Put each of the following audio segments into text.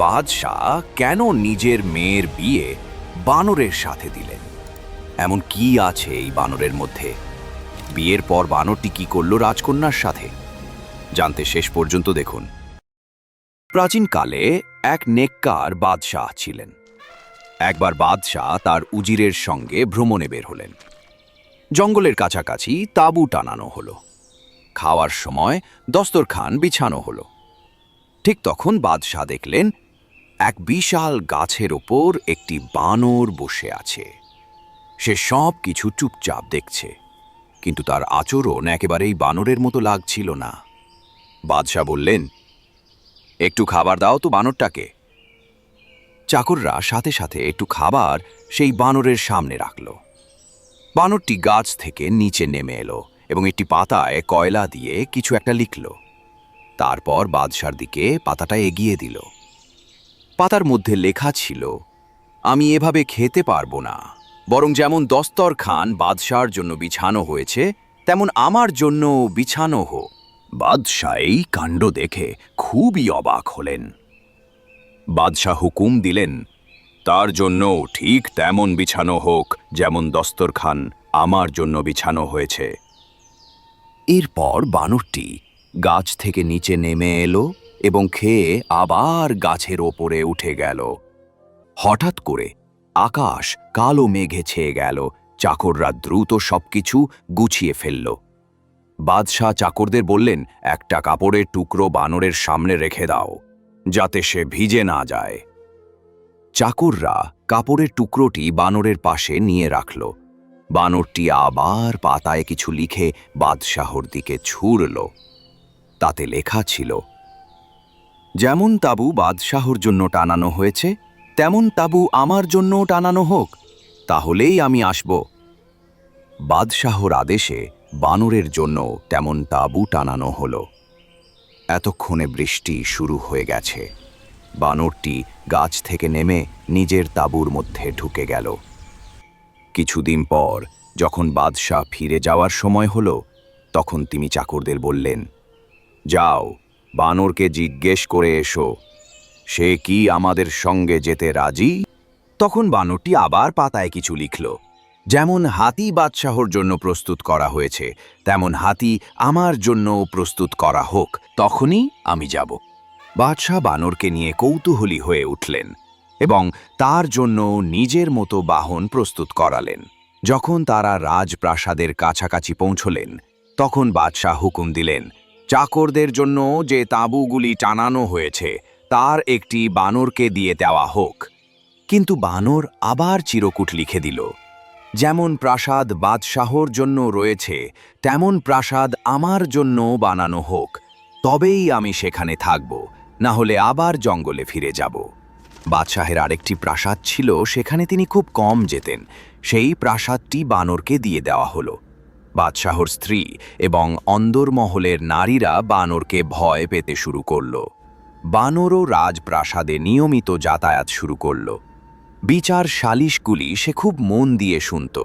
বাদশাহ কেন নিজের মেয়ের বিয়ে বানরের সাথে দিলেন? এমন কি আছে এই বানরের মধ্যে? বিয়ের পর বানরটি কি করল রাজকন্যার সাথে? জানতে শেষ পর্যন্ত দেখুন। প্রাচীনকালে এক নেককার বাদশাহ ছিলেন। একবার বাদশাহ তার উজিরের সঙ্গে ভ্রমণে বের হলেন। জঙ্গলের কাছাকাছি তাঁবু টানানো হলো। খাওয়ার সময় দস্তরখান বিছানো হলো। ঠিক তখন বাদশাহ দেখলেন এক বিশাল গাছের ওপর একটি বানর বসে আছে। সে সব কিছু চুপচাপ দেখছে, কিন্তু তার আচরণ একেবারেই বানরের মতো লাগছিল না। বাদশাহ বললেন, একটু খাবার দাও তো বানরটাকে। চাকররা সাথে সাথে একটু খাবার সেই বানরের সামনে রাখল। বানরটি গাছ থেকে নিচে নেমে এলো এবং একটি পাতায় কয়লা দিয়ে কিছু একটা লিখল। তারপর বাদশার দিকে পাতাটা এগিয়ে দিল। পাতার মধ্যে লেখা ছিল, আমি এভাবে খেতে পারব না। বরং যেমন দস্তর খান বাদশার জন্য বিছানো হয়েছে, তেমন আমার জন্য বিছানো হোক। বাদশাহ এই কাণ্ড দেখে খুবই অবাক হলেন। বাদশাহ হুকুম দিলেন, তার জন্য ঠিক তেমন বিছানো হোক যেমন দস্তরখান আমার জন্য বিছানো হয়েছে। এরপর বানরটি গাছ থেকে নিচে নেমে এলো। এবং খেয়ে আবার গাছের ওপরে উঠে গেল। হঠাৎ করে আকাশ কালো মেঘে ছেয়ে গেল। চাকররা দ্রুত সবকিছু গুছিয়ে ফেলল। বাদশাহ চাকরদের বললেন, একটা কাপড়ের টুকরো বানরের সামনে রেখে দাও, যাতে সে ভিজে না যায়। চাকররা কাপড়ের টুকরোটি বানরের পাশে নিয়ে রাখল। বানরটি আবার পাতায় কিছু লিখে বাদশাহর দিকে ছুড়ল। তাতে লেখা ছিল যেমন তাবু বাদশাহর জন্য টানানো হয়েছে, তেমন তাবু আমার জন্যও টানানো হোক, তাহলেই আমি আসব। বাদশাহর আদেশে বানরের জন্য তেমন তাবু টানানো হলো। এতক্ষণে বৃষ্টি শুরু হয়ে গেছে। বানরটি গাছ থেকে নেমে নিজের তাঁবুর মধ্যে ঢুকে গেল। কিছুদিন পর যখন বাদশাহ ফিরে যাওয়ার সময় হলো, তখন তিনি চাকরদের বললেন, যাও বানরকে জিজ্ঞেস করে এসো, সে কি আমাদের সঙ্গে যেতে রাজি? তখন বানরটি আবার পাতায় কিছু লিখল, যেমন হাতি বাদশাহর জন্য প্রস্তুত করা হয়েছে, তেমন হাতি আমার জন্য প্রস্তুত করা হোক, তখনই আমি যাব। বাদশাহ বানরকে নিয়ে কৌতূহলী হয়ে উঠলেন এবং তার জন্য নিজের মতো বাহন প্রস্তুত করালেন। যখন তারা রাজপ্রাসাদের কাছাকাছি পৌঁছলেন, তখন বাদশাহ হুকুম দিলেন চাকরদের জন্য যে তাঁবুগুলি টানানো হয়েছে, তার একটি বানরকে দিয়ে দেওয়া হোক। কিন্তু বানর আবার চিরকুট লিখে দিল, যেমন প্রাসাদ বাদশাহর জন্য রয়েছে, তেমন প্রাসাদ আমার জন্য বানানো হোক, তবেই আমি সেখানে থাকব না হলে আবার জঙ্গলে ফিরে যাব। বাদশাহের আরেকটি প্রাসাদ ছিল, সেখানে তিনি খুব কম যেতেন, সেই প্রাসাদটি বানরকে দিয়ে দেওয়া হলো। বাদশাহর স্ত্রী এবং অন্দরমহলের নারীরা বানরকে ভয় পেতে শুরু করল। বানরও রাজপ্রাসাদে নিয়মিত যাতায়াত শুরু করল। বিচার সালিশগুলি সে খুব মন দিয়ে শুনত।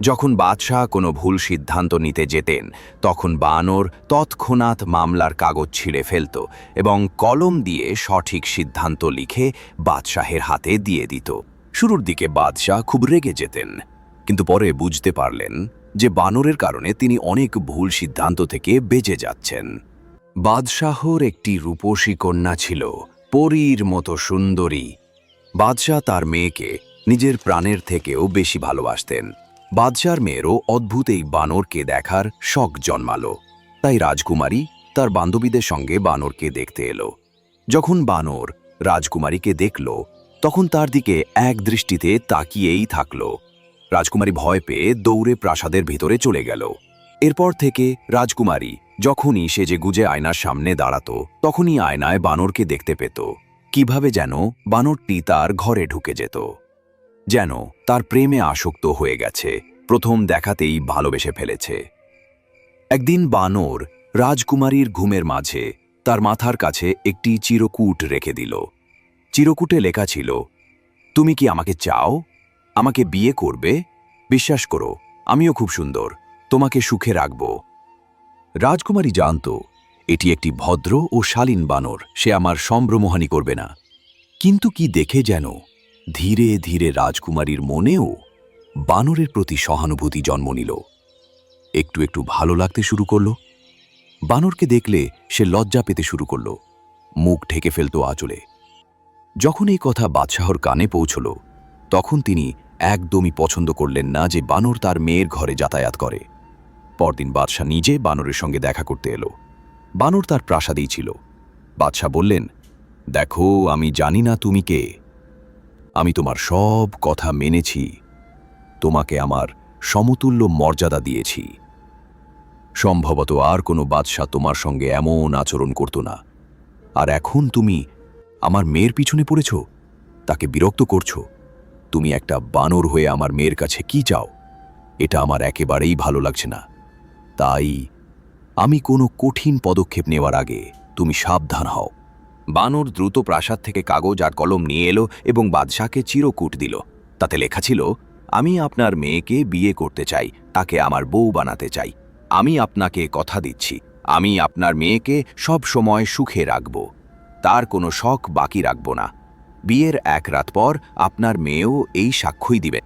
যখন বাদশাহ কোনো ভুল সিদ্ধান্ত নিতে যেতেন, তখন বানর তৎক্ষণাৎ মামলার কাগজ ছিঁড়ে ফেলত এবং কলম দিয়ে সঠিক সিদ্ধান্ত লিখে বাদশাহের হাতে দিয়ে দিত। শুরুর দিকে বাদশাহ খুব রেগে যেতেন, কিন্তু পরে বুঝতে পারলেন যে বানরের কারণে তিনি অনেক ভুল সিদ্ধান্ত থেকে বেঁচে যাচ্ছেন। বাদশাহর একটি রূপসী কন্যা ছিল, পরীর মতো সুন্দরী। বাদশাহ তার মেয়েকে নিজের প্রাণের থেকেও বেশি ভালোবাসতেন। বাদশার মেয়েরও অদ্ভুত এই বানরকে দেখার শখ জন্মালো। তাই রাজকুমারী তার বান্ধবীদের সঙ্গে বানরকে দেখতে এলো। যখন বানর রাজকুমারীকে দেখল, তখন তার দিকে এক দৃষ্টিতে তাকিয়েই থাকল। রাজকুমারী ভয় পেয়ে দৌড়ে প্রাসাদের ভিতরে চলে গেল। এরপর থেকে রাজকুমারী যখনই সে যে গুজে আয়নার সামনে দাঁড়াতো, তখনই আয়নায় বানরকে দেখতে পেত। কীভাবে যেন বানরটি তার ঘরে ঢুকে যেত। যেন তার প্রেমে আসক্ত হয়ে গেছে, প্রথম দেখাতেই ভালোবেসে ফেলেছে। একদিন বানর রাজকুমারীর ঘুমের মাঝে তার মাথার কাছে একটি চিরকুট রেখে দিল। চিরকুটে লেখা ছিল, তুমি কি আমাকে চাও? আমাকে বিয়ে করবে? বিশ্বাস করো, আমিও খুব সুন্দর, তোমাকে সুখে রাখব। রাজকুমারী জানত, এটি একটি ভদ্র ও শালীন বানর, সে আমার সম্ভ্রমহানি করবে না। কিন্তু কি দেখে যেন, ধীরে ধীরে রাজকুমারীর মনেও বানরের প্রতি সহানুভূতি জন্ম নিল। একটু একটু ভালো লাগতে শুরু করল। বানরকে দেখলে সে লজ্জা পেতে শুরু করল। মুখ ঢেকে ফেলত আঁচলে। যখন এই কথা বাদশাহর কানে পৌঁছল, তখন তিনি একদমই পছন্দ করলেন না যে বানর তার মেয়ের ঘরে যাতায়াত করে। পরদিন বাদশাহ নিজে বানরের সঙ্গে দেখা করতে এলো। বানর তার প্রাসাদেই ছিল। বাদশাহ বললেন, দেখো, আমি জানি না তুমি কে। আমি তোমার সব কথা মেনেছি। তোমাকে আমার সমতুল্য মর্যাদা দিয়েছি। সম্ভবত আর কোনো বাদশাহ তোমার সঙ্গে এমন আচরণ করত না। আর এখন তুমি আমার মেয়ের পিছনে পড়েছ? তাকে বিরক্ত করছ? তুমি একটা বানর হয়ে আমার মেয়ের কাছে কি চাও? এটা আমার একেবারেই ভালো লাগছে না। তাই আমি কোনো কঠিন পদক্ষেপ নেওয়ার আগে তুমি সাবধান হও। বানর দ্রুত প্রাসাদ থেকে কাগজ আর কলম নিয়ে এলো এবং বাদশাকে চিরকুট দিল। তাতে লেখা ছিল, আমি আপনার মেয়েকে বিয়ে করতে চাই, তাকে আমার বউ বানাতে চাই। আমি আপনাকে কথা দিচ্ছি, আমি আপনার মেয়েকে সব সময় সুখে রাখব। তার কোনো শখ বাকি রাখব না। বিয়ের এক রাত পর আপনার মেয়েও এই সাক্ষ্যই দিবে।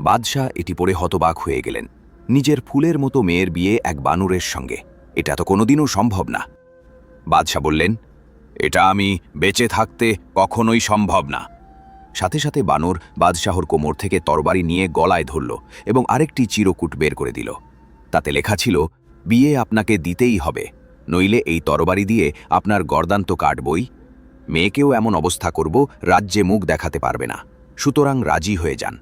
বাদশাহ এটি পড়ে হতবাক হয়ে গেলেন। নিজের ফুলের মতো মেয়ের বিয়ে এক বানুরের সঙ্গে। এটা তো কোনোদিনও সম্ভব না। বাদশাহ বললেন, এটা আমি বেঁচে থাকতে কখনোই সম্ভব না। সাথে সাথে বানর বাদশাহর কোমর থেকে তরবারি নিয়ে গলায় ধরল এবং আরেকটি চিরকুট বের করে দিল। তাতে লেখা ছিল, বিয়ে আপনাকে দিতেই হবে। নইলে এই তরবারি দিয়ে আপনার গর্দান্ত কাটবই মেয়েকেও এমন অবস্থা করব, রাজ্যে মুখ দেখাতে পারবে না। সুতরাং রাজি হয়ে যান।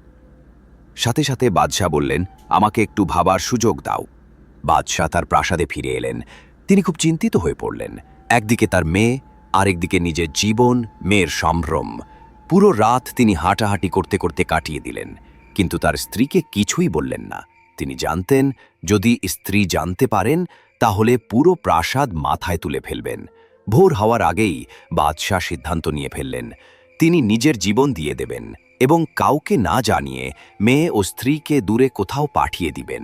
সাথে সাথে বাদশাহ বললেন, আমাকে একটু ভাবার সুযোগ দাও। বাদশাহ তার প্রাসাদে ফিরে এলেন। তিনি খুব চিন্তিত হয়ে পড়লেন। একদিকে তার মেয়ে, আরেকদিকে নিজের জীবন, মেয়ের সম্ভ্রম। পুরো রাত তিনি হাঁটাহাঁটি করতে করতে কাটিয়ে দিলেন। কিন্তু তার স্ত্রীকে কিছুই বললেন না। তিনি জানতেন, যদি স্ত্রী জানতে পারেন, তাহলে পুরো প্রাসাদ মাথায় তুলে ফেলবেন। ভোর হওয়ার আগেই বাদশাহ সিদ্ধান্ত নিয়ে ফেললেন। তিনি নিজের জীবন দিয়ে দেবেন এবং কাউকে না জানিয়ে মেয়ে ও স্ত্রীকে দূরে কোথাও পাঠিয়ে দিবেন।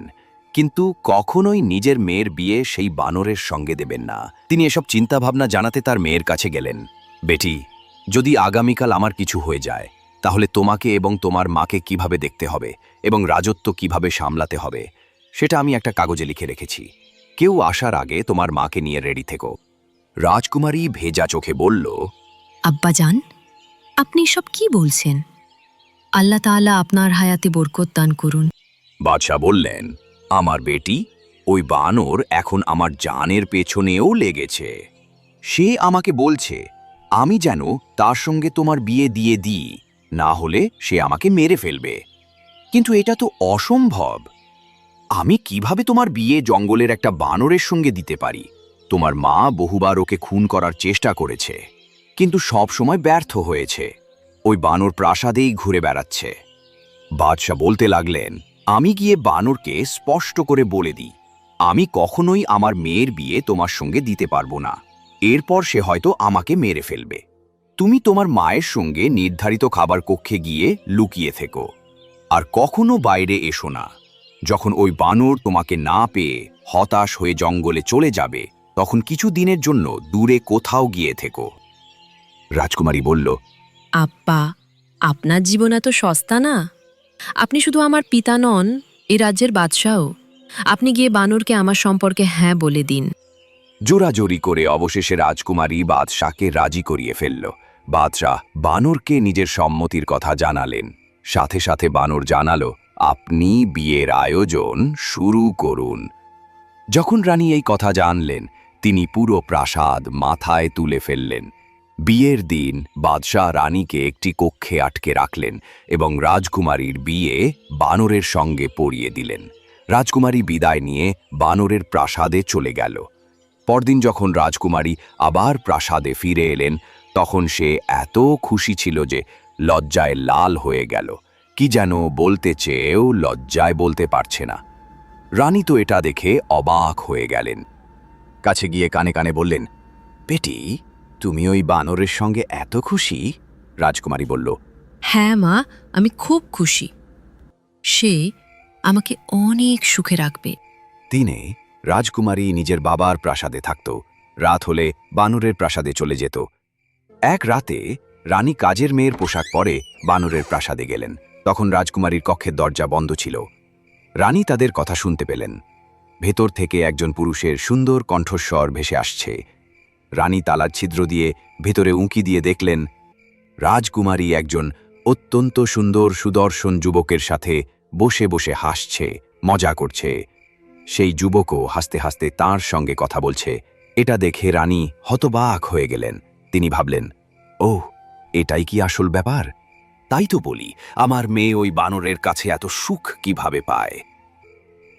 কিন্তু কখনোই নিজের মেয়ের বিয়ে সেই বানরের সঙ্গে দেবেন না। তিনি এসব চিন্তাভাবনা জানাতে তার মেয়ের কাছে গেলেন, বেটি, যদি আগামীকাল আমার কিছু হয়ে যায়, তাহলে তোমাকে এবং তোমার মাকে কীভাবে দেখতে হবে এবং রাজত্ব কীভাবে সামলাতে হবে, সেটা আমি একটা কাগজে লিখে রেখেছি। কেউ আসার আগে তোমার মাকে নিয়ে রেডি থেকো। রাজকুমারী ভেজা চোখে বলল আব্বাজান আপনি সব কি বলছেন? আল্লাহ তাআলা আপনার হায়াতে বরকত দান করুন। বাদশাহ বললেন আমার বেটি ওই বানর এখন আমার জানের পেছনেও লেগেছে। সে আমাকে বলছে আমি যেন তার সঙ্গে তোমার বিয়ে দিয়ে দিই না হলে সে আমাকে মেরে ফেলবে। কিন্তু এটা তো অসম্ভব। আমি কীভাবে তোমার বিয়ে জঙ্গলের একটা বানরের সঙ্গে দিতে পারি? তোমার মা বহুবার ওকে খুন করার চেষ্টা করেছে, কিন্তু সব সময় ব্যর্থ হয়েছে। ওই বানর প্রাসাদেই ঘুরে বেড়াচ্ছে। বাদশাহ বলতে লাগলেন, আমি গিয়ে বানরকে স্পষ্ট করে বলে দিই, আমি কখনোই আমার মেয়ের বিয়ে তোমার সঙ্গে দিতে পারব না। এরপর সে হয়তো আমাকে মেরে ফেলবে। তুমি তোমার মায়ের সঙ্গে নির্ধারিত খাবার কক্ষে গিয়ে লুকিয়ে থেকো, আর কখনো বাইরে এসো না। যখন ওই বানর তোমাকে না পেয়ে হতাশ হয়ে জঙ্গলে চলে যাবে তখন কিছু দিনের জন্য দূরে কোথাও গিয়ে থেকো। রাজকুমারী বলল আব্বা আপনার জীবন এত সস্তা না? আপনি শুধু আমার পিতা নন এ রাজ্যের বাদশাও আপনি গিয়ে বানরকে আমার সম্পর্কে হ্যাঁ বলে দিন। জোরাজোরি করে অবশেষে রাজকুমারী বাদশাহকে রাজি করিয়ে ফেলল। বাদশাহ বানরকে নিজের সম্মতির কথা জানালেন। সাথে সাথে বানর জানালো আপনি বিয়ের আয়োজন শুরু করুন। যখন রানী এই কথা জানলেন তিনি পুরো প্রাসাদ মাথায় তুলে ফেললেন। বিয়ের দিন বাদশাহ রানীকে একটি কক্ষে আটকে রাখলেন এবং রাজকুমারীর বিয়ে বানরের সঙ্গে পরিয়ে দিলেন। রাজকুমারী বিদায় নিয়ে বানরের প্রাসাদে চলে গেল। পরদিন যখন রাজকুমারী আবার প্রাসাদে ফিরে এলেন, তখন সে এত খুশি ছিল যে লজ্জায় লাল হয়ে গেল। কি যেন বলতে চেয়েও লজ্জায় বলতে পারছে না। রানী তো এটা দেখে অবাক হয়ে গেলেন। কাছে গিয়ে কানে কানে বললেন পেটি তুমি ওই বানরের সঙ্গে এত খুশি? রাজকুমারী বলল হ্যাঁ মা আমি খুব খুশি। সে আমাকে অনেক সুখে রাখবে। দিনে রাজকুমারী নিজের বাবার প্রাসাদে থাকত। রাত হলে বানরের প্রাসাদে চলে যেত। এক রাতে রানী কাজের মেয়ের পোশাক পরে বানরের প্রাসাদে গেলেন। তখন রাজকুমারীর কক্ষের দরজা বন্ধ ছিল। রানী তাদের কথা শুনতে পেলেন। ভেতর থেকে একজন পুরুষের সুন্দর কণ্ঠস্বর ভেসে আসছে। রানী তালার ছিদ্র দিয়ে ভেতরে উঁকি দিয়ে দেখলেন, রাজকুমারী একজন অত্যন্ত সুন্দর সুদর্শন যুবকের সাথে বসে বসে হাসছে, মজা করছে। সেই যুবকও হাসতে হাসতে তার সঙ্গে কথা বলছে। এটা দেখে রানী হতবাক হয়ে গেলেন। তিনি ভাবলেন ও এটাই কি আসল ব্যাপার? তাই তো বলি, আমার মেয়ে ওই বানরের কাছে এত সুখ কীভাবে পায়?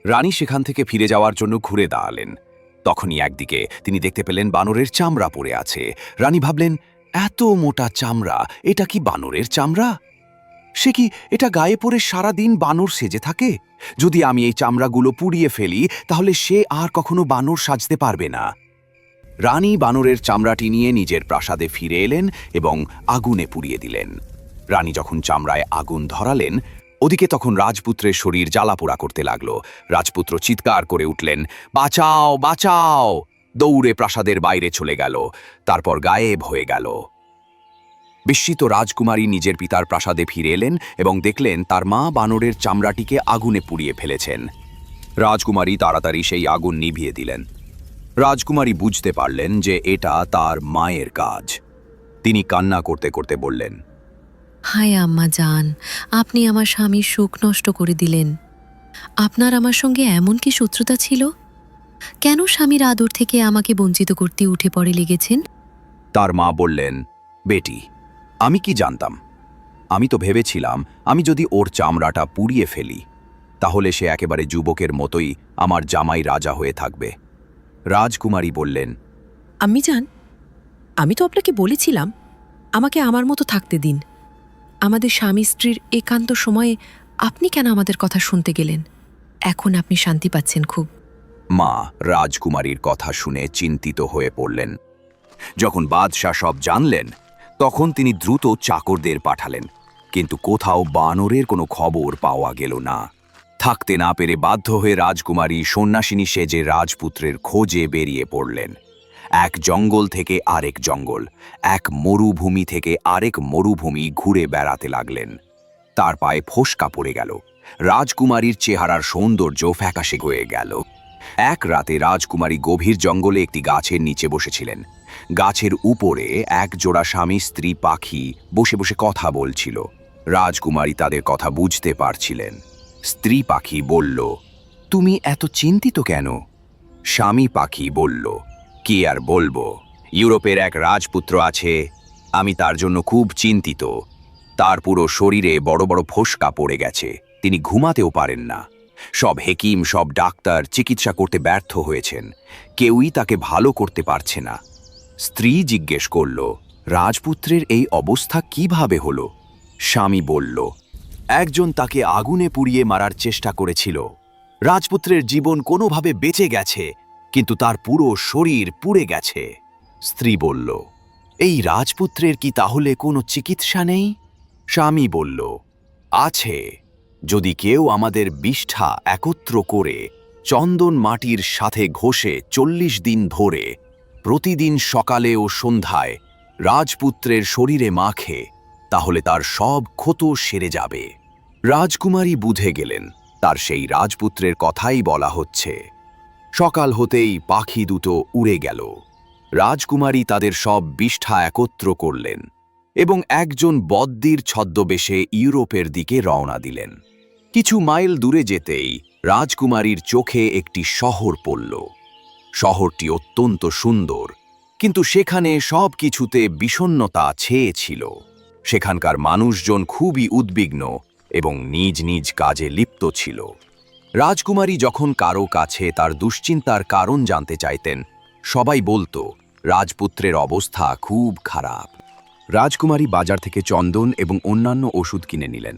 রানী সেখান থেকে ফিরে যাওয়ার জন্য ঘুরে দাঁড়ালেন। তখনই একদিকে তিনি দেখতে পেলেন বানরের চামড়া পড়ে আছে। রানী ভাবলেন, এত মোটা চামড়া, এটা কি বানরের চামড়া? সে কি এটা গায়ে পরে সারা দিন বানর সেজে থাকে? যদি আমি এই চামড়াগুলো পুড়িয়ে ফেলি, তাহলে সে আর কখনো বানর সাজতে পারবে না। রানী বানরের চামড়াটি নিয়ে নিজের প্রাসাদে ফিরে এলেন এবং আগুনে পুড়িয়ে দিলেন। রানী যখন চামড়ায় আগুন ধরালেন ওদিকে তখন রাজপুত্রের শরীর জ্বালাপোড়া করতে লাগল। রাজপুত্র চিৎকার করে উঠলেন, বাঁচাও বাঁচাও! দৌড়ে প্রাসাদের বাইরে চলে গেল, তারপর গায়েব হয়ে গেল। বিস্মিত রাজকুমারী নিজের পিতার প্রাসাদে ফিরে এলেন এবং দেখলেন তার মা বানরের চামড়াটিকে আগুনে পুড়িয়ে ফেলেছেন। রাজকুমারী তাড়াতাড়ি সেই আগুন নিভিয়ে দিলেন। রাজকুমারী বুঝতে পারলেন যে এটা তার মায়ের কাজ। তিনি কান্না করতে করতে বললেন হায় আম্মা যান আপনি আমার স্বামীর সুখ নষ্ট করে দিলেন। আপনার আমার সঙ্গে এমন কি শত্রুতা ছিল? কেন স্বামীর আদর থেকে আমাকে বঞ্চিত করতে উঠে পড়ে লেগেছেন? তার মা বললেন বেটি আমি কি জানতাম? আমি তো ভেবেছিলাম আমি যদি ওর চামড়াটা পুড়িয়ে ফেলি তাহলে সে একেবারে যুবকের মতোই আমার জামাই রাজা হয়ে থাকবে। রাজকুমারী বললেন আমি যান আমি তো আপনাকে বলেছিলাম আমাকে আমার মতো থাকতে দিন। আমাদের স্বামী স্ত্রীর একান্ত সময়ে আপনি কেন আমাদের কথা শুনতে গেলেন? এখন আপনি শান্তি পাচ্ছেন খুব। মা রাজকুমারীর কথা শুনে চিন্তিত হয়ে পড়লেন। যখন বাদশাহ সব জানলেন, তখন তিনি দ্রুত চাকরদের পাঠালেন। কিন্তু কোথাও বানরের কোনো খবর পাওয়া গেল না। থাকতে না পেরে বাধ্য হয়ে রাজকুমারী সন্ন্যাসিনী সেজে রাজপুত্রের খোঁজে বেরিয়ে পড়লেন। এক জঙ্গল থেকে আরেক জঙ্গল, এক মরুভূমি থেকে আরেক মরুভূমি ঘুরে বেড়াতে লাগলেন। তার পায়ে ফোসকা পড়ে গেল। রাজকুমারীর চেহারার সৌন্দর্য ফ্যাকাশে হয়ে গেল। এক রাতে রাজকুমারী গভীর জঙ্গলে একটি গাছের নিচে বসেছিলেন। গাছের উপরে এক জোড়া স্বামী স্ত্রী পাখি বসে বসে কথা বলছিল। রাজকুমারী তাদের কথা বুঝতে পারছিলেন। স্ত্রী পাখি বলল, তুমি এত চিন্তিত কেন? স্বামী পাখি বলল কি আর বলব? ইউরোপের এক রাজপুত্র আছে, আমি তার জন্য খুব চিন্তিত। তার পুরো শরীরে বড় বড় ফোসকা পড়ে গেছে, তিনি ঘুমাতেও পারেন না। সব হেকিম, সব ডাক্তার চিকিৎসা করতে ব্যর্থ হয়েছেন, কেউই তাকে ভালো করতে পারছে না। স্ত্রী জিজ্ঞেস করল, রাজপুত্রের এই অবস্থা কীভাবে হলো? স্বামী বলল, একজন তাকে আগুনে পুড়িয়ে মারার চেষ্টা করেছিল। রাজপুত্রের জীবন কোনোভাবে বেঁচে গেছে কিন্তু তার পুরো শরীর পুড়ে গেছে। স্ত্রী বলল, এই রাজপুত্রের কি তাহলে কোনো চিকিৎসা নেই? স্বামী বলল, আছে। যদি কেউ আমাদের বিষ্ঠা একত্র করে চন্দন মাটির সাথে ঘষে চল্লিশ দিন ধরে প্রতিদিন সকালে ও সন্ধ্যায় রাজপুত্রের শরীরে মাখে, তাহলে তার সব ক্ষত সেরে যাবে। রাজকুমারী বুঝে গেলেন, তার সেই রাজপুত্রের কথাই বলা হচ্ছে। সকাল হতেই পাখি দুটো উড়ে গেল। রাজকুমারী তাদের সব বিষ্ঠা একত্র করলেন এবং একজন বদ্দির ছদ্মবেশে ইউরোপের দিকে রওনা দিলেন। কিছু মাইল দূরে যেতেই রাজকুমারীর চোখে একটি শহর পড়ল। শহরটি অত্যন্ত সুন্দর, কিন্তু সেখানে সব কিছুতে বিষণ্নতা ছেয়েছিল। সেখানকার মানুষজন খুবই উদ্বিগ্ন এবং নিজ নিজ কাজে লিপ্ত ছিল। রাজকুমারী যখন কারও কাছে তার দুশ্চিন্তার কারণ জানতে চাইতেন সবাই বলতো রাজপুত্রের অবস্থা খুব খারাপ। রাজকুমারী বাজার থেকে চন্দন এবং অন্যান্য ওষুধ কিনে নিলেন।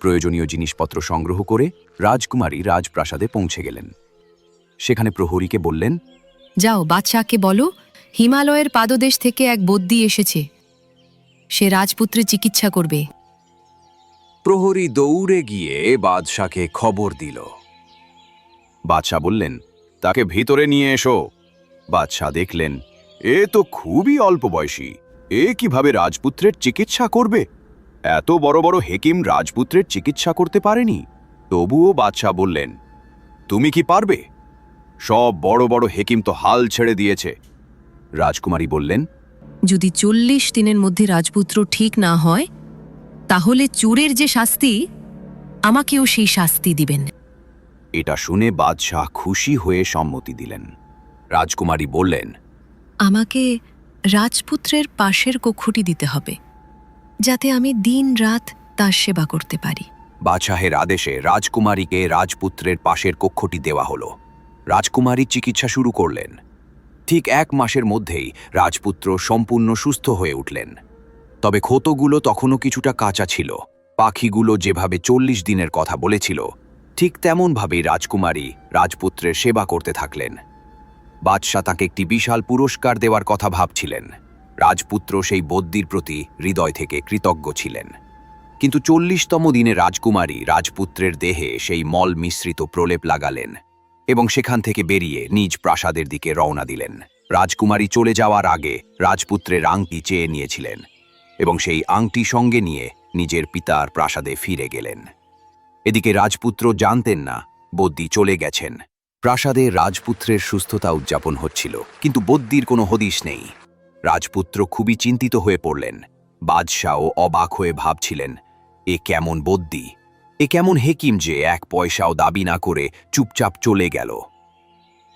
প্রয়োজনীয় জিনিসপত্র সংগ্রহ করে রাজকুমারী রাজপ্রাসাদে পৌঁছে গেলেন। সেখানে প্রহরীকে বললেন যাও বাদশাহকে বলো হিমালয়ের পাদদেশ থেকে এক বদ্যি এসেছে। সে রাজপুত্রে চিকিৎসা করবে। প্রহরী দৌড়ে গিয়ে বাদশাকে খবর দিল। বাদশাহ বললেন, তাকে ভিতরে নিয়ে এসো। বাদশাহ দেখলেন, এ তো খুবই অল্প বয়সী। এ কীভাবে রাজপুত্রের চিকিৎসা করবে? এত বড় বড় হেকিম রাজপুত্রের চিকিৎসা করতে পারেনি। তবুও বাদশাহ বললেন, তুমি কি পারবে? সব বড় বড় হেকিম তো হাল ছেড়ে দিয়েছে। রাজকুমারী বললেন, যদি চল্লিশ দিনের মধ্যে রাজপুত্র ঠিক না হয়, তাহলে চোরের যে শাস্তি, আমাকেও সেই শাস্তি দিবেন। এটা শুনে বাদশাহ খুশি হয়ে সম্মতি দিলেন। রাজকুমারী বললেন আমাকে রাজপুত্রের পাশের কক্ষটি দিতে হবে যাতে আমি দিন রাত তার সেবা করতে পারি। বাদশাহের আদেশে রাজকুমারীকে রাজপুত্রের পাশের কক্ষটি দেওয়া হলো। রাজকুমারী চিকিৎসা শুরু করলেন। ঠিক এক মাসের মধ্যেই রাজপুত্র সম্পূর্ণ সুস্থ হয়ে উঠলেন। তবে ক্ষতগুলো তখনও কিছুটা কাঁচা ছিল। পাখিগুলো যেভাবে চল্লিশ দিনের কথা বলেছিল ঠিক তেমনভাবেই রাজকুমারী রাজপুত্রের সেবা করতে থাকলেন। বাদশাহ তাকে একটি বিশাল পুরস্কার দেওয়ার কথা ভাবছিলেন। রাজপুত্র সেই বদ্যির প্রতি হৃদয় থেকে কৃতজ্ঞ ছিলেন। কিন্তু চল্লিশতম দিনে রাজকুমারী রাজপুত্রের দেহে সেই মল মিশ্রিত প্রলেপ লাগালেন এবং সেখান থেকে বেরিয়ে নিজ প্রাসাদের দিকে রওনা দিলেন। রাজকুমারী চলে যাওয়ার আগে রাজপুত্রের আংটি চেয়ে নিয়েছিলেন এবং সেই আংটি সঙ্গে নিয়ে নিজের পিতার প্রাসাদে ফিরে গেলেন। এদিকে রাজপুত্র জানতেন না, বদ্যি চলে গেছেন। প্রাসাদে রাজপুত্রের সুস্থতা উদযাপন হচ্ছিল, কিন্তু বদ্যির কোনো হদিশ নেই। রাজপুত্র খুবই চিন্তিত হয়ে পড়লেন। বাদশাও অবাক হয়ে ভাবছিলেন, এ কেমন বদ্যি? এ কেমন হেকিম যে এক পয়সাও দাবি না করে চুপচাপ চলে গেল?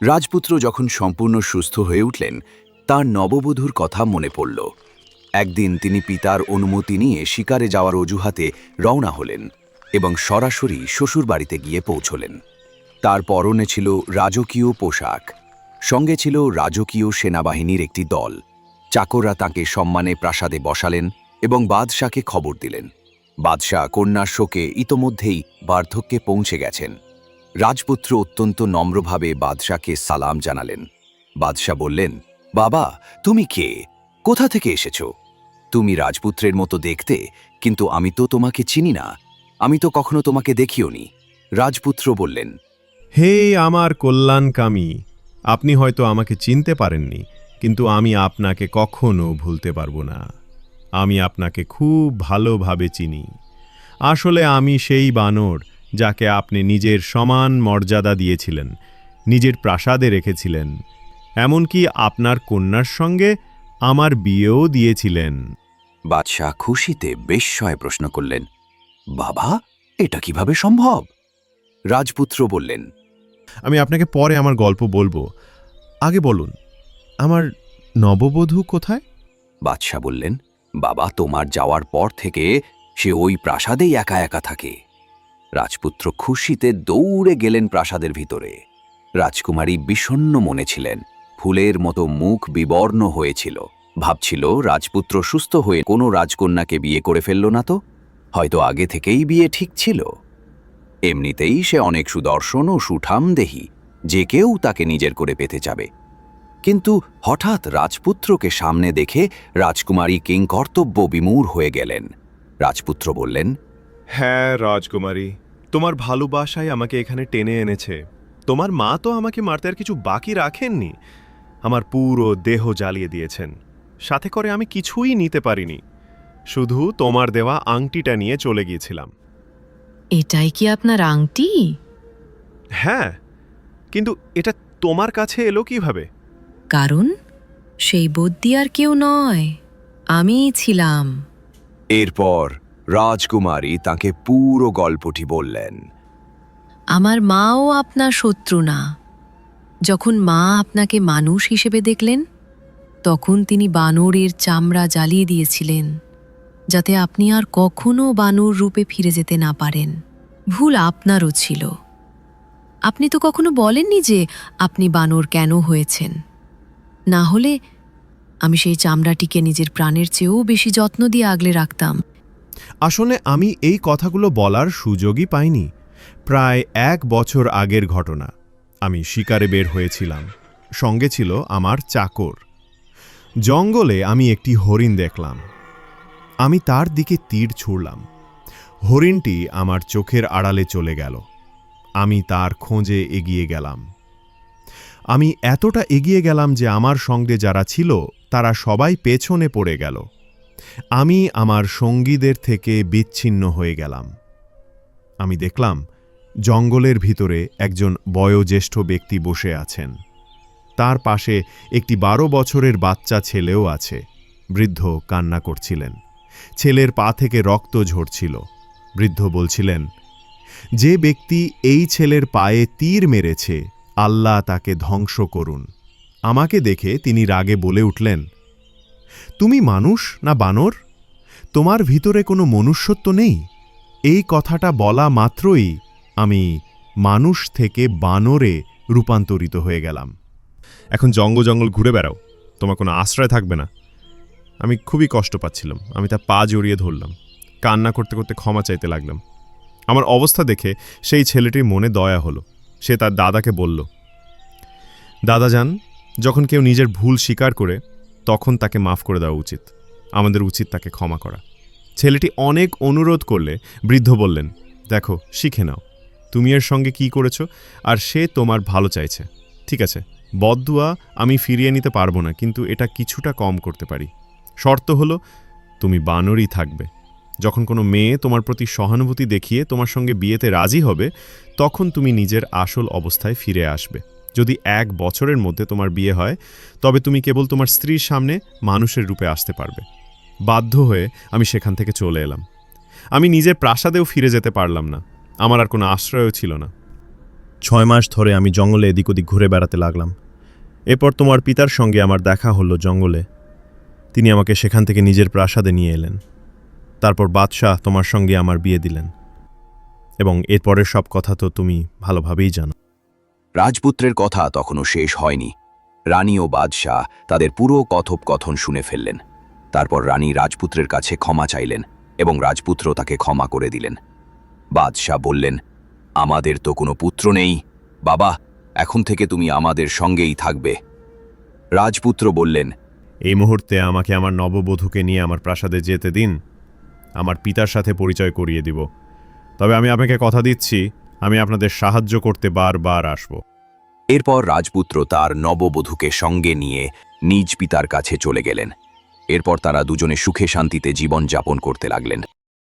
রাজপুত্র যখন সম্পূর্ণ সুস্থ হয়ে উঠলেন, তার নববধূর কথা মনে পড়ল। একদিন তিনি পিতার অনুমতি নিয়ে শিকারে যাওয়ার অজুহাতে রওনা হলেন। এবং সরাসরি শ্বশুরবাড়িতে গিয়ে পৌঁছলেন। তার পরনে ছিল রাজকীয় পোশাক। সঙ্গে ছিল রাজকীয় সেনাবাহিনীর একটি দল। চাকররা তাকে সম্মানে প্রাসাদে বসালেন এবং বাদশাকে খবর দিলেন। বাদশাহ কন্যার শোকে ইতোমধ্যেই বার্ধক্যে পৌঁছে গেছেন। রাজপুত্র অত্যন্ত নম্রভাবে বাদশাকে সালাম জানালেন। বাদশাহ বললেন, বাবা, তুমি কে? কোথা থেকে এসেছ? তুমি রাজপুত্রের মতো দেখতে, কিন্তু আমি তো তোমাকে চিনি না। আমি তো কখনো তোমাকে দেখিওনি রাজপুত্র বললেন। হে আমার কল্যাণকামী আপনি হয়তো আমাকে চিনতে পারেননি কিন্তু আমি আপনাকে কখনো ভুলতে পারব না। আমি আপনাকে খুব ভালোভাবে চিনি। আসলে আমি সেই বানর যাকে আপনি নিজের সমান মর্যাদা দিয়েছিলেন নিজের প্রাসাদে রেখেছিলেন এমনকি আপনার কন্যার সঙ্গে আমার বিয়েও দিয়েছিলেন। বাদশাহ খুশিতে বিস্ময় প্রশ্ন করলেন বাবা এটা কীভাবে সম্ভব? রাজপুত্র বললেন আমি আপনাকে পরে আমার গল্প বলব। আগে বলুন আমার নববধূ কোথায়? বাদশাহ বললেন বাবা তোমার যাওয়ার পর থেকে সে ওই প্রাসাদেই একা একা থাকে। রাজপুত্র খুশিতে দৌড়ে গেলেন প্রাসাদের ভিতরে। রাজকুমারী বিষণ্ণ মনে ছিলেন ফুলের মতো মুখ বিবর্ণ হয়েছিল। ভাবছিল রাজপুত্র সুস্থ হয়ে কোনো রাজকন্যাকে বিয়ে করে ফেলল না তো? হয়তো আগে থেকেই বিয়ে ঠিক ছিল। এমনিতেই সে অনেক সুদর্শন ও সুঠাম দেহি, যে কেউ তাকে নিজের করে পেতে যাবে কিন্তু হঠাৎ রাজপুত্রকে সামনে দেখে রাজকুমারী কিংকর্তব্য বিমূঢ় হয়ে গেলেন। রাজপুত্র বললেন হ্যাঁ রাজকুমারী, তোমার ভালোবাসাই আমাকে এখানে টেনে এনেছে। তোমার মা তো আমাকে মারতে আর কিছু বাকি রাখেননি। আমার পুরো দেহ জ্বালিয়ে দিয়েছেন। সাথে করে আমি কিছুই নিতে পারিনি। শুধু তোমার দেওয়া আংটিটা নিয়ে চলে গিয়েছিলাম। এটাই কি আপনার আংটি? হ্যাঁ কিন্তু এটা তোমার কাছে এলো কীভাবে? কারণ সেই বদ্যি আর কেউ নয় আমিই ছিলাম। এরপর রাজকুমারী তাকে পুরো গল্পটি বললেন। আমার মাও আপনার শত্রু না। যখন মা আপনাকে মানুষ হিসেবে দেখলেন তখন তিনি বানরের চামড়া জ্বালিয়ে দিয়েছিলেন। যাতে আপনি আর কখনো বানুর রূপে ফিরে যেতে না পারেন। ভুল আপনারও ছিল। আপনি তো কখনো বলেননি যে আপনি বানর কেন হয়েছেন। না হলে আমি সেই চামড়াটিকে নিজের প্রাণের চেয়েও বেশি যত্ন দিয়ে আগলে রাখতাম। আসলে আমি এই কথাগুলো বলার সুযোগই পাইনি। প্রায় এক বছর আগের ঘটনা। আমি শিকারে বের হয়েছিলাম। সঙ্গে ছিল আমার চাকর। জঙ্গলে আমি একটি হরিণ দেখলাম। আমি তার দিকে তীর ছুড়লাম। হরিণটি আমার চোখের আড়ালে চলে গেল। আমি তার খোঁজে এগিয়ে গেলাম। আমি এতটা এগিয়ে গেলাম যে আমার সঙ্গে যারা ছিল, তারা সবাই পেছনে পড়ে গেল। আমি আমার সঙ্গীদের থেকে বিচ্ছিন্ন হয়ে গেলাম। আমি দেখলাম, জঙ্গলের ভিতরে একজন বয়োজ্যেষ্ঠ ব্যক্তি বসে আছেন। তার পাশে একটি বারো বছরের বাচ্চা ছেলেও আছে। বৃদ্ধ কান্না করছিলেন। ছেলের পা থেকে রক্ত ঝরছিল। বৃদ্ধ বলছিলেন, যে ব্যক্তি এই ছেলের পায়ে তীর মেরেছে, আল্লাহ তাকে ধ্বংস করুন। আমাকে দেখে তিনি রাগে বলে উঠলেন, তুমি মানুষ না বানর? তোমার ভিতরে কোনো মনুষ্যত্ব নেই? এই কথাটা বলা মাত্রই আমি মানুষ থেকে বানরে রূপান্তরিত হয়ে গেলাম। এখন জঙ্গল জঙ্গল ঘুরে বেড়াও, তোমার কোনো আশ্রয় থাকবে না। আমি খুবই কষ্ট পাচ্ছিলাম। আমি তার পা জড়িয়ে ধরলাম। কান্না করতে করতে ক্ষমা চাইতে লাগলাম। আমার অবস্থা দেখে সেই ছেলেটির মনে দয়া হলো। সে তার দাদাকে বলল, দাদা যান, যখন কেউ নিজের ভুল স্বীকার করে, তখন তাকে মাফ করে দেওয়া উচিত। আমাদের উচিত তাকে ক্ষমা করা। ছেলেটি অনেক অনুরোধ করলে বৃদ্ধ বললেন, দেখো, শিখে নাও। তুমি এর সঙ্গে কি করেছ, আর সে তোমার ভালো চাইছে। ঠিক আছে, বদদুয়া আমি ফিরিয়ে নিতে পারব না, কিন্তু এটা কিছুটা কম করতে পারি। শর্ত হলো, তুমি বানরই থাকবে। যখন কোনো মেয়ে তোমার প্রতি সহানুভূতি দেখিয়ে তোমার সঙ্গে বিয়েতে রাজি হবে, তখন তুমি নিজের আসল অবস্থায় ফিরে আসবে। যদি এক বছরের মধ্যে তোমার বিয়ে হয়, তবে তুমি কেবল তোমার স্ত্রীর সামনে মানুষের রূপে আসতে পারবে। বাধ্য হয়ে আমি সেখান থেকে চলে এলাম। আমি নিজের প্রাসাদেও ফিরে যেতে পারলাম না। আমার আর কোনো আশ্রয়ও ছিল না। ছয় মাস ধরে আমি জঙ্গলে এদিক ওদিক ঘুরে বেড়াতে লাগলাম। এরপর তোমার পিতার সঙ্গে আমার দেখা হলো জঙ্গলে। তিনি আমাকে সেখান থেকে নিজের প্রাসাদে নিয়ে এলেন। তারপর বাদশাহ তোমার সঙ্গে আমার বিয়ে দিলেন। এবং এরপরের সব কথা তো তুমি ভালোভাবেই জানো। রাজপুত্রের কথা তখনও শেষ হয়নি। রানী ও বাদশাহ তাদের পুরো কথোপকথন শুনে ফেললেন। তারপর রানী রাজপুত্রের কাছে ক্ষমা চাইলেন এবং রাজপুত্র তাকে ক্ষমা করে দিলেন। বাদশাহ বললেন, আমাদের তো কোনো পুত্র নেই। বাবা, এখন থেকে তুমি আমাদের সঙ্গেই থাকবে। রাজপুত্র বললেন এই মুহূর্তে আমাকে আমার নববধূকে নিয়ে আমার প্রাসাদে যেতে দিন। আমার পিতার সাথে পরিচয় করিয়ে দিব। তবে আমি আপনাকে কথা দিচ্ছি, আমি আপনাদের সাহায্য করতে বারবার আসব। এরপর রাজপুত্র তার নববধূকে সঙ্গে নিয়ে নিজ পিতার কাছে চলে গেলেন। এরপর তারা দুজনে সুখে শান্তিতে জীবন যাপন করতে লাগলেন।